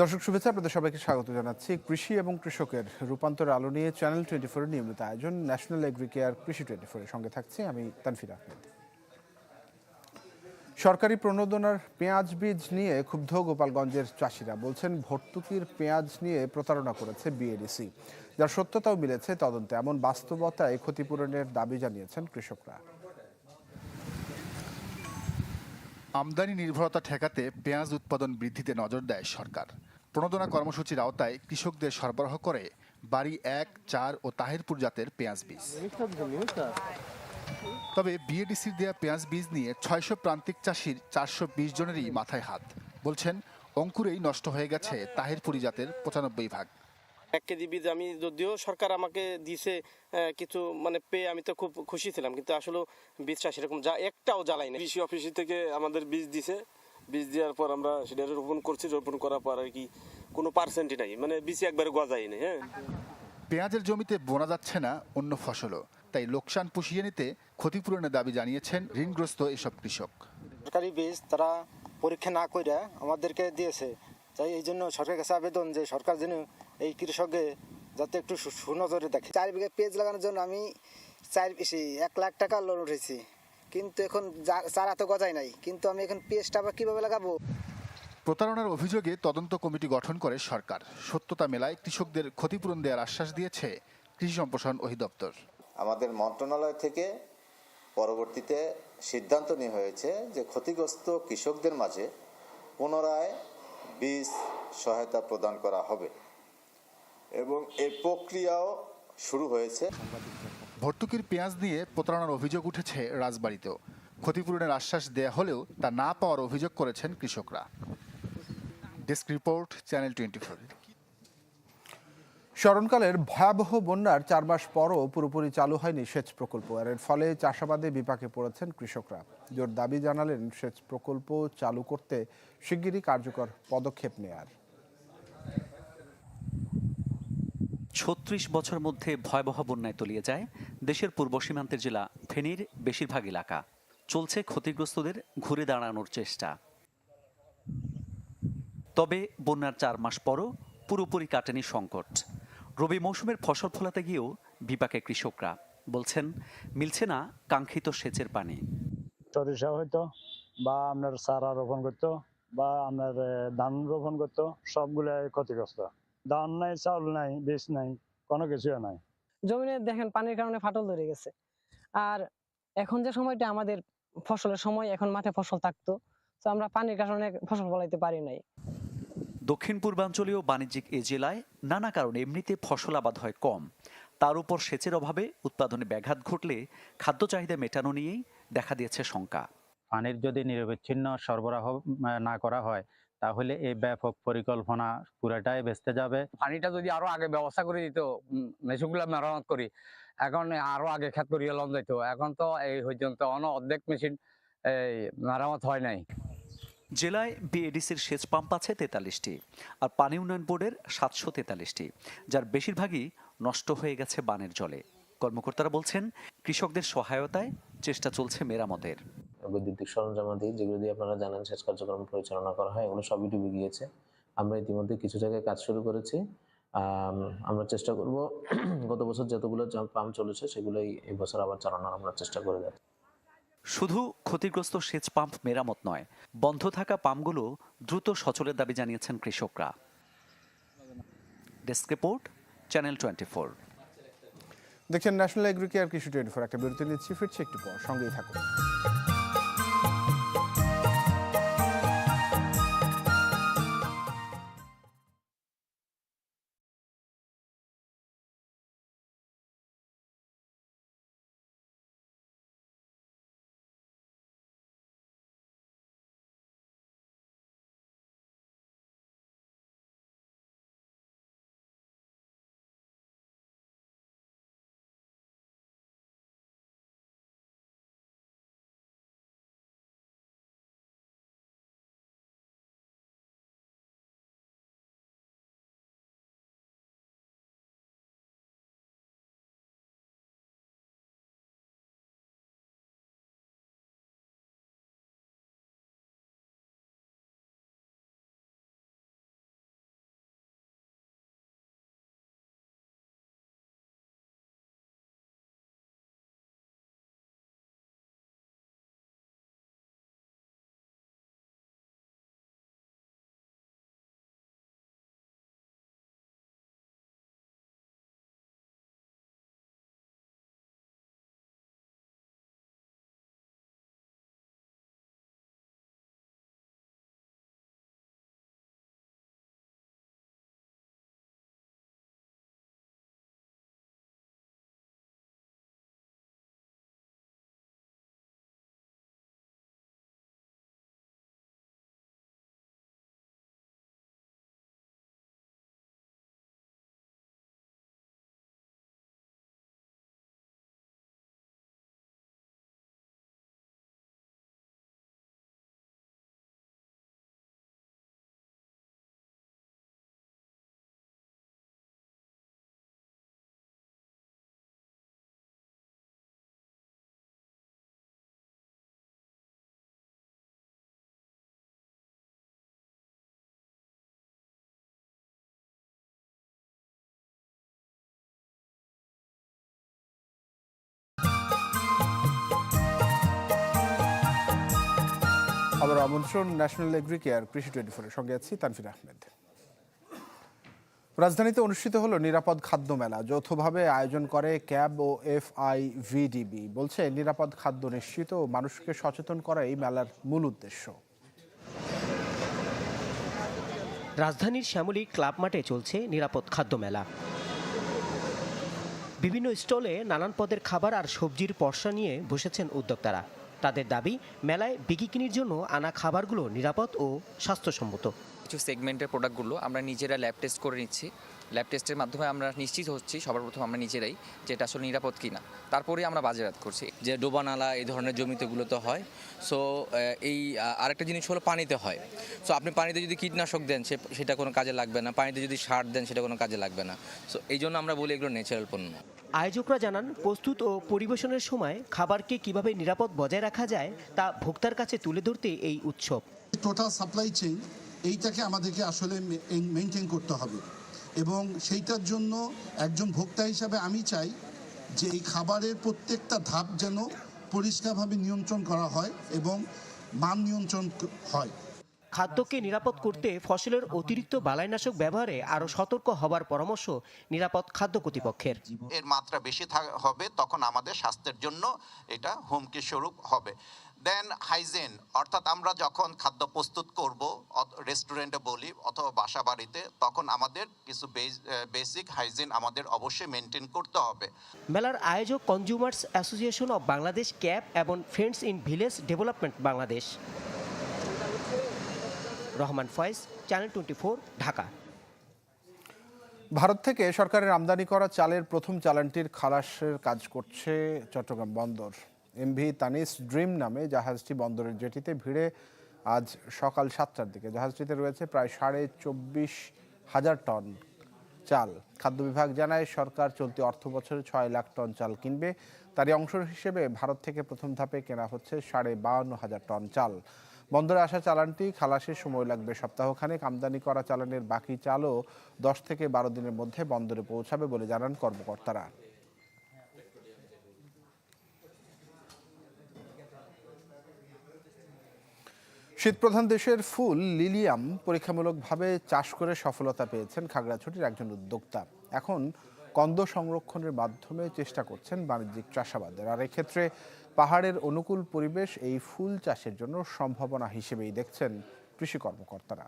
দর্শক শুভেচ্ছা, আপনাদের সবাইকে স্বাগত জানাচ্ছি। কৃষি এবং কৃষকের রূপান্তর আলো নিয়ে চ্যানেল টোয়েন্টি ফোরের নিয়মিত আয়োজন ন্যাশনাল এগ্রিকেয়ার কৃষি টোয়েন্টি ফোরের সঙ্গে থাকছি। আমি তানফির আহমেদ। সরকারি প্রণোদনার পেঁয়াজ বীজ নিয়ে ক্ষুব্ধ গোপালগঞ্জের চাষিরা বলছেন, ভর্তুকির পেঁয়াজ নিয়ে প্রতারণা করেছে বিএডিসি যার সত্যতাও মিলেছে তদন্তে, এমন বাস্তবতায় ক্ষতিপূরণের দাবি জানিয়েছেন কৃষকরা। আমদানি নির্ভরতা ঠেকাতে পেঁয়াজ উৎপাদন বৃদ্ধিতে নজর দেয় সরকার। প্রণোদনা কর্মসূচির আওতায় কৃষকদের সরবরাহ করে বাড়ি এক, চার ও তাহিরপুর জাতের পেঁয়াজ বীজ। তবে বিএডিসির দেয়া পেঁয়াজ বীজ নিয়ে ছয়শো প্রান্তিক চাষির চারশো বিশ জনেরই মাথায় হাত। বলছেন, অঙ্কুরেই নষ্ট হয়ে গেছে তাহিরপুরি জাতের পঁচানব্বই ভাগ। এক কেজি বীজ আমি যদিও সরকার আমাকে দিয়েছে কিছু মানে পেয়ে আমি তো খুব খুশি ছিলাম, কিন্তু আসলে বীজটা সেরকম যা একটাও জ্বালাই না কৃষি অফিস থেকে আমাদের বীজ দিছে বীজ দেওয়ার পর আমরা সেটা রোপণ করছি রোপণ করার পর আর কি কোনো পার্সেন্টই নাই। মানে বীজ একবারে গজাই নেই হ্যাঁ। পেঁয়াজের জমিতে বোনা যাচ্ছে না অন্য ফসলও তাই লোকসান পুষিয়ে নিতে ক্ষতিপূরণের দাবি জানিয়েছেন ঋণগ্রস্ত এসব কৃষক। সরকারি বীজ তারা পরীক্ষা না করে আমাদেরকে দিয়েছে তাই এই জন্য সরকারের কাছে আবেদন যে সরকার যেন এই কৃষককে যাতে একটু সুনজরে দেখে। চার বিঘা পেঁয়াজ লাগানোর জন্য আমি চার বেশি এক লাখ টাকা লোন উঠেছি। কিন্তু এখন যা- চারা তো গজায় নাই। কিন্তু আমি এখন পেঁয়াজটা আবার কীভাবে লাগাবো? প্রতারণার অভিযোগে তদন্ত কমিটি গঠন করে সরকার। সত্যতা মেলায় কৃষকদের ক্ষতিপূরণ দেওয়ার আশ্বাস দিয়েছে কৃষি সম্প্রসারণ অধিদপ্তর। আমাদের মন্ত্রণালয় থেকে পরবর্তীতে সিদ্ধান্ত নেওয়া হয়েছে যে ক্ষতিগ্রস্ত কৃষকদের মাঝে পুনরায় বীজ সহায়তা প্রদান করা হবে। এবং এই প্রক্রিয়াও শুরু হয়েছে। ভর্তুকির পেঁয়াজ নিয়ে প্রতারণার অভিযোগ উঠেছে রাজবাড়িতেও। ক্ষতিপূরণের আশ্বাস দেয়া হলেও তা না পাওয়ার অভিযোগ করেছেন কৃষকরা। Desk report, channel twenty four. স্মরণকালের ভয়াবহ বন্যার চার মাস পরও পুরোপুরি চালু হয়নি সেচ প্রকল্প। আর এর ফলে চাষাবাদে বিপাকে পড়েছেন কৃষকরা। জোর দাবি জানালেন, সেচ প্রকল্প চালু করতে শিগগিরই কার্যকর পদক্ষেপ নেয়ার। ছত্রিশ বছর মধ্যে ভয়াবহ বন্যায় তলিয়ে যায় দেশের পূর্ব সীমান্তের জেলা ফেনীর বেশিরভাগ এলাকা। চলছে ক্ষতিগ্রস্তদের ঘুরে দাঁড়ানোর চেষ্টা। তবে বন্যার চার মাস পরও পুরোপুরি কাটেনি সংকট। রবি মৌসুমের ফসল ফলাতে গিয়েও বিপাকে কৃষকরা। বলছেন, মিলছে না কাঙ্ক্ষিত সেচের পানি। হইতো, বা আপনার চারা রোপণ করতো, বা আপনার ধান রোপণ করতো, সবগুলাই ক্ষতিগ্রস্ত। ধান নাই চাউল নাই বীজ নাই কোনো কিছুই নাই। জমিনে দেখেন পানির কারণে ফাটল ধরে গেছে। আর এখন যে সময়টা আমাদের ফসলের সময় এখন মাঠে ফসল থাকতো তো আমরা পানির কারণে ফসল ফলাইতে পারি নাই। দক্ষিণ পূর্বাঞ্চলীয় বাণিজ্যিক এ জেলায় নানা কারণে এমনিতে ফসল আবাদ হয় কম। তার উপর সেচের অভাবে উৎপাদনে ব্যাঘাত ঘটলে খাদ্য চাহিদা মেটানো নিয়েই দেখা দিয়েছে শঙ্কা। পানির যদি নিরবিচ্ছিন্ন সরবরাহ না করা হয় তাহলে এই ব্যাপক পরিকল্পনা পুরাটাই বেঁচতে যাবে। পানিটা যদি আরও আগে ব্যবস্থা করে দিত মেশিনগুলো মেরামত করি এখন আরও আগে খেত করিয়ে লন যাইতো। এখন তো এই পর্যন্ত অন অর্ধেক মেশিন এই মেরামত হয় নাই। জেলায় বিএডিসির সেচ পাম্প আছে তেতাল্লিশটি আর পানি উন্নয়ন বোর্ডের সাতশো তেতাল্লিশটি যার বেশিরভাগই নষ্ট হয়ে গেছে বানের জলে। কর্মকর্তারা বলছেন কৃষকদের সহায়তায় চেষ্টা চলছে মেরামতের। বৈদ্যুতিক সরঞ্জামাদি যেগুলো দিয়ে আপনারা জানেন সেচ কার্যক্রম পরিচালনা করা হয় এগুলো সবই ডুবে গিয়েছে। আমরা ইতিমধ্যে কিছু জায়গায় কাজ শুরু করেছি। আমরা চেষ্টা করব গত বছর যতগুলো পাম্প চলেছে সেগুলোই এই বছর আবার চালানোর আমরা চেষ্টা করে যাচ্ছি। শুধু ক্ষতিগ্রস্ত সেচ পাম্প মেরামত নয় বন্ধ থাকা পাম্পগুলো দ্রুত সচলের দাবি জানিয়েছেন কৃষকরা। Desk report channel twenty four. দেখছেন ন্যাশনাল এগ্রিকেয়ার কৃষি টোয়েন্টি ফোর একটা বিরতি নিচ্ছি ফিরছি একটু পর সঙ্গেই থাকুন। আবার আমন্ত্রণ ন্যাশনাল এগ্রি কেয়ার কৃষি টোয়েন্টি ফোরের সঙ্গে আছি তানফির আহমেদ। রাজধানীতে অনুষ্ঠিত হলো নিরাপদ খাদ্য মেলা, যৌথভাবে আয়োজন করে ক্যাব ও এফআই ভিডিবি বলছে, নিরাপদ খাদ্য নিশ্চিত ও মানুষকে সচেতন করা এই মেলার মূল উদ্দেশ্য। রাজধানীর শ্যামলী ক্লাব মাঠে চলছে নিরাপদ খাদ্য মেলা। বিভিন্ন স্টলে নানান পদের খাবার আর সবজির পর্সা নিয়ে বসেছেন উদ্যোক্তারা। তাদের দাবি মেলায় বিকিকিনির জন্য আনা খাবারগুলো নিরাপদ ও স্বাস্থ্যসম্মত। কিছু সেগমেন্টের প্রোডাক্টগুলো আমরা নিজেরা ল্যাব টেস্ট করে নিচ্ছি। ল্যাব টেস্টের মাধ্যমে আমরা নিশ্চিত হচ্ছি সবার প্রথম আমরা নিজেরাই যে এটা আসলে নিরাপদ কিনা। তারপরে আমরা বাজারাত করছি। যে ডোবা নালা এই ধরনের জমিতেগুলোতে হয়। সো এই আরেকটা জিনিস হলো পানিতে হয়। সো আপনি পানিতে যদি কীটনাশক দেন সে সেটা কোনো কাজে লাগবে না। পানিতে যদি সার দেন সেটা কোনো কাজে লাগবে না। সো এই জন্য আমরা বলি এগুলো ন্যাচারাল পণ্য। আয়োজকরা জানান, প্রস্তুত ও পরিবেশনের সময় খাবারকে কীভাবে নিরাপদ বজায় রাখা যায় তা ভোক্তার কাছে তুলে ধরতে এই উৎসব। টোটাল সাপ্লাই চেইন এইটাকে আমাদেরকে আসলে মেনটেন করতে হবে। এবং সেইটার জন্য একজন ভোক্তা হিসাবে আমি চাই যে এই খাবারের প্রত্যেকটা ধাপ যেন পরিষ্কারভাবে নিয়ন্ত্রণ করা হয় এবং মান নিয়ন্ত্রণ হয়। খাদ্যকে নিরাপদ করতে ফসলের অতিরিক্ত বালাইনাশক ব্যবহারে আরও সতর্ক হবার পরামর্শ নিরাপদ খাদ্য কর্তৃপক্ষের। এর মাত্রা বেশি হবে তখন আমাদের স্বাস্থ্যের জন্য এটা হুমকি স্বরূপ হবে। দেন হাইজেন অর্থাৎ আমরা যখন খাদ্য প্রস্তুত করব রেস্টুরেন্টে বলি অথবা বাসা বাড়িতে তখন আমাদের কিছু বেসিক হাইজিন আমাদের অবশ্যই মেনটেন করতে হবে। মেলার আয়োজক consumers association of Bangladesh CAB এবং friends in village development Bangladesh Rahman Foyez channel twenty Dhaka. Bharat থেকে সরকারের আমদানি করা চালের প্রথম চালানটির খালাসের কাজ করছে চট্টগ্রাম বন্দর। এমভি তানিস ড্রিম নামে জাহাজটি বন্দরের জেটিতে ভিড়ে আজ সকাল সাতটার দিকে। জাহাজটিতে রয়েছে প্রায় সাড়ে চব্বিশ হাজার টন চাল। খাদ্য বিভাগ জানায়, সরকার চলতি অর্থ বছরে ছয় লাখ টন চাল কিনবে। তারই অংশ হিসেবে ভারত থেকে প্রথম ধাপে কেনা হচ্ছে সাড়ে বাউন্ন হাজার টন চাল। বন্দরে আসা চালানটি খালাসের সময় লাগবে। সপ্তাহখানেক আমদানি করা চালানের বাকি চালও দশ থেকে বারো দিনের মধ্যে বন্দরে পৌঁছাবে বলে জানান কর্মকর্তারা। শীতপ্রধান দেশের ফুল, লিলিয়াম পরীক্ষামূলকভাবে চাষ করে সফলতা পেয়েছেন খাগড়াছড়ির একজন উদ্যোক্তা। এখন কন্দ সংরক্ষণের মাধ্যমে চেষ্টা করছেন বাণিজ্যিক চাষাবাদের। আর এক্ষেত্রে পাহাড়ের অনুকূল পরিবেশ এই ফুল চাষের জন্য সম্ভাবনা হিসেবেই দেখছেন কৃষি কর্মকর্তারা।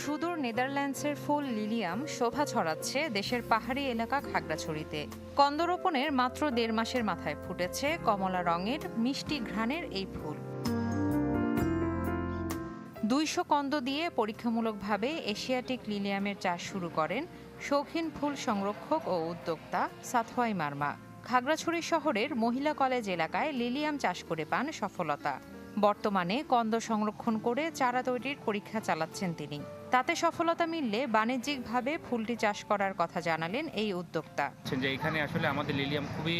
সুদূর নেদারল্যান্ডসের ফুল লিলিয়াম শোভা ছড়াচ্ছে দেশের পাহাড়ি এলাকা খাগড়াছড়িতে। কন্দরোপণের মাত্র দেড় মাসের মাথায় ফুটেছে কমলা রঙের মিষ্টি ঘ্রাণের এই ফুল। দুইশো কন্দ দিয়ে পরীক্ষামূলকভাবে এশিয়াটিক লিলিয়ামের চাষ শুরু করেন শৌখিন ফুল সংরক্ষক ও উদ্যোক্তা সাথওয়াই মার্মা। খাগড়াছড়ি শহরের মহিলা কলেজ এলাকায় লিলিয়াম চাষ করে পান সফলতা। বর্তমানে কন্দ সংরক্ষণ করে চারা তৈরির পরীক্ষা চালাচ্ছেন তিনি। তাতে সফলতা মিললে বাণিজ্যিকভাবে ফুলটি চাষ করার কথা জানালেন এই উদ্যোক্তা। যে এখানে আসলে আমাদের লিলিয়াম খুবই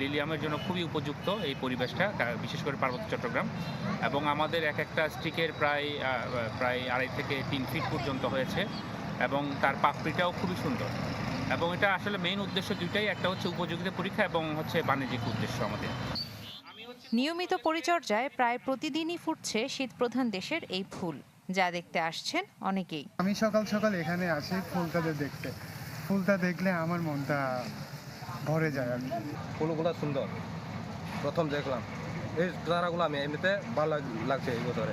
লিলিয়ামের জন্য খুবই উপযুক্ত এই পরিবেশটা বিশেষ করে পার্বত্য চট্টগ্রাম। এবং আমাদের এক একটা স্টিকের প্রায় প্রায় আড়াই থেকে তিন ফিট পর্যন্ত হয়েছে। এবং তার পাপড়িটাও খুবই সুন্দর। এবং এটা আসলে মেইন উদ্দেশ্য দুইটাই একটা হচ্ছে উপযোগিতা পরীক্ষা এবং হচ্ছে বাণিজ্যিক উদ্দেশ্য আমাদের। নিয়মিত পরিচর্যায় প্রায় প্রতিদিনই ফুটছে শীতপ্রধান দেশের এই ফুল যা দেখতে আসছেন অনেকেই। আমি সকাল সকাল এখানে আসি ফুলটা দেখতে। ফুলটা দেখলে আমার মনটা ভরে যায় আর ফুলগুলো সুন্দর। প্রথম দেখলাম। এই চারাগুলো আমি এমনিতে ভালো লাগছে এই বছরে।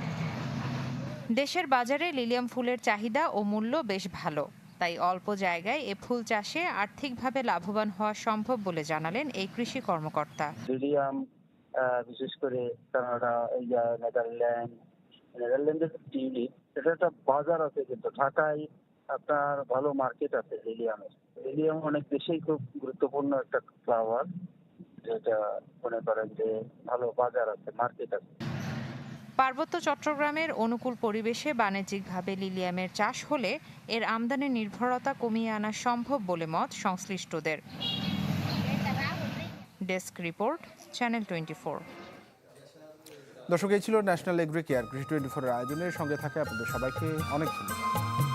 দেশের বাজারে লিলিয়াম ফুলের চাহিদা ও মূল্য বেশ ভালো। তাই অল্প জায়গায় এ ফুল চাষে আর্থিকভাবে লাভবান হওয়া সম্ভব বলে জানালেন এই কৃষি কর্মকর্তা। লিলিয়াম বিশেষ করে কানাডা নেদারল্যান্ড নেদারল্যান্ডের টিউলিপ, এটা একটা বাজার আছে কিন্তু ঢাকায় আপনার ভালো মার্কেট আছে লিলিয়ামের। লিলিয়াম অনেক দেশেই খুব গুরুত্বপূর্ণ একটা ফ্লাওয়ার, যেটা মনে করেন যে ভালো বাজার আছে, মার্কেট আছে। পার্বত্য চট্টগ্রামের অনুকূল পরিবেশে বাণিজ্যিকভাবে লিলিয়ামের চাষ হলে এর আমদানি নির্ভরতা কমিয়ে আনা সম্ভব বলে মত সংশ্লিষ্টদের। Desk report, channel twenty four. দর্শক, এই ছিল ন্যাশনাল এগ্রিকেয়ার কৃষি টোয়েন্টি ফোরের আয়োজনের সঙ্গে থাকে আপনাদের সবাইকে অনেক ধন্যবাদ।